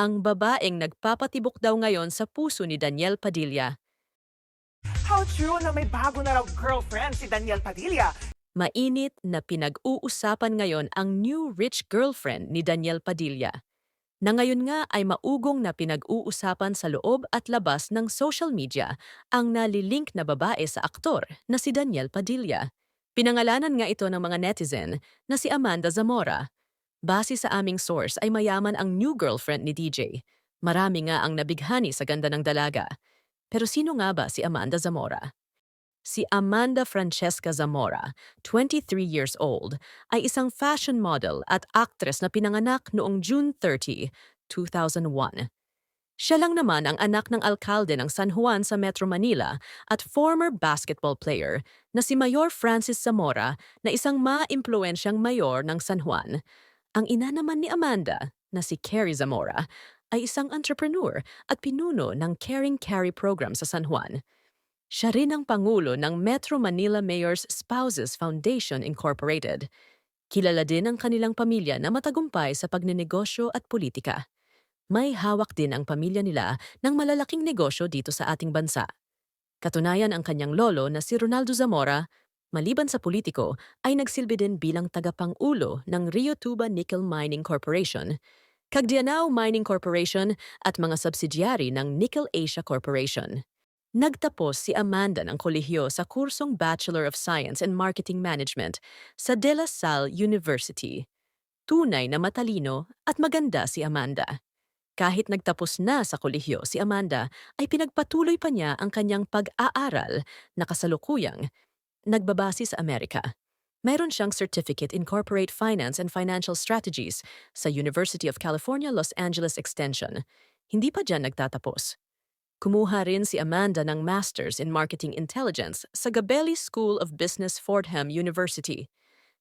ang babaeng nagpapatibok daw ngayon sa puso ni Daniel Padilla. How true na may bago na raw girlfriend si Daniel Padilla. Mainit na pinag-uusapan ngayon ang new rich girlfriend ni Daniel Padilla. Na ngayon nga ay maugong na pinag-uusapan sa loob at labas ng social media ang nalilink na babae sa aktor na si Daniel Padilla. Pinangalanan nga ito ng mga netizen na si Amanda Zamora. Base sa aming source ay mayaman ang new girlfriend ni DJ. Marami nga ang nabighani sa ganda ng dalaga. Pero sino nga ba si Amanda Zamora? Si Amanda Francesca Zamora, 23 years old, ay isang fashion model at actress na pinanganak noong June 30, 2001. Siya lang naman ang anak ng alkalde ng San Juan sa Metro Manila at former basketball player na si Mayor Francis Zamora na isang ma-impluensyang mayor ng San Juan. Ang ina naman ni Amanda, na si Carrie Zamora, ay isang entrepreneur at pinuno ng Caring Carry program sa San Juan. Siya rin ang pangulo ng Metro Manila Mayor's Spouses Foundation Incorporated. Kilala din ang kanilang pamilya na matagumpay sa pagnenegosyo at politika. May hawak din ang pamilya nila ng malalaking negosyo dito sa ating bansa. Katunayan ang kanyang lolo na si Ronaldo Zamora, maliban sa politiko, ay nagsilbi din bilang tagapangulo ng Rio Tuba Nickel Mining Corporation, Cagdianao Mining Corporation at mga subsidiary ng Nickel Asia Corporation. Nagtapos si Amanda ng kolehiyo sa kursong Bachelor of Science in Marketing Management sa De La Salle University. Tunay na matalino at maganda si Amanda. Kahit nagtapos na sa kolehiyo si Amanda, ay pinagpatuloy pa niya ang kanyang pag-aaral na kasalukuyang nagbabase sa Amerika. Mayroon siyang Certificate in Corporate Finance and Financial Strategies sa University of California, Los Angeles Extension. Hindi pa dyan nagtatapos. Kumuha rin si Amanda ng Masters in Marketing Intelligence sa Gabelli School of Business Fordham University.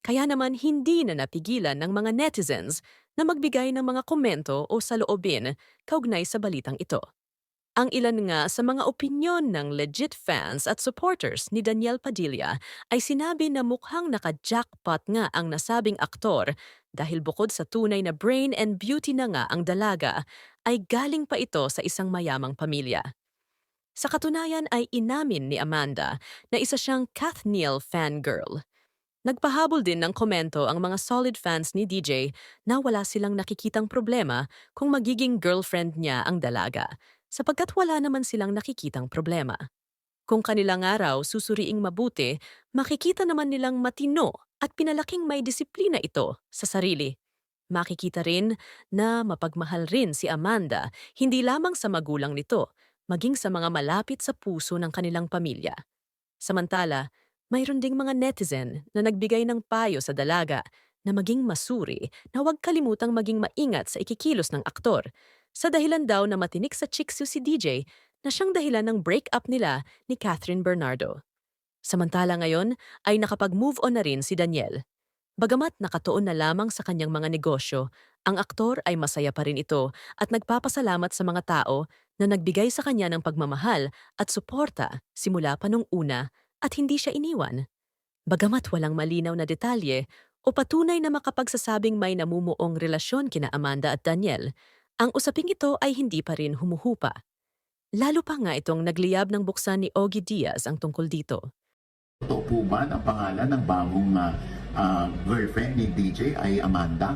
Kaya naman hindi na napigilan ng mga netizens na magbigay ng mga komento o saloobin kaugnay sa balitang ito. Ang ilan nga sa mga opinyon ng legit fans at supporters ni Daniel Padilla ay sinabi na mukhang naka-jackpot nga ang nasabing aktor dahil bukod sa tunay na brain and beauty na nga ang dalaga, ay galing pa ito sa isang mayamang pamilya. Sa katunayan ay inamin ni Amanda na isa siyang Kathniel fangirl. Nagpahabol din ng komento ang mga solid fans ni DJ na wala silang nakikitang problema kung magiging girlfriend niya ang dalaga, sapagkat wala naman silang nakikitang problema. Kung kanilang araw susuriing mabuti, makikita naman nilang matino at pinalaking may disiplina ito sa sarili. Makikita rin na mapagmahal rin si Amanda hindi lamang sa magulang nito, maging sa mga malapit sa puso ng kanilang pamilya. Samantala, mayroon ding mga netizen na nagbigay ng payo sa dalaga na maging masuri na huwag kalimutang maging maingat sa ikikilos ng aktor sa dahilan daw na matinik sa chiksu si DJ na siyang dahilan ng breakup nila ni Catherine Bernardo. Samantala ngayon ay nakapag-move on na rin si Daniel. Bagamat nakatuon na lamang sa kanyang mga negosyo, ang aktor ay masaya pa rin ito at nagpapasalamat sa mga tao na nagbigay sa kanya ng pagmamahal at suporta simula pa nung una at hindi siya iniwan. Bagamat walang malinaw na detalye o patunay na makapagsasabing may namumuong relasyon kina Amanda at Daniel, ang usaping ito ay hindi pa rin humuhupa. Lalo pa nga itong nagliyab ng buksan ni Ogie Diaz ang tungkol dito. Totoo po ba ang pangalan ng bagong ah, ah, girlfriend ni DJ ay Amanda?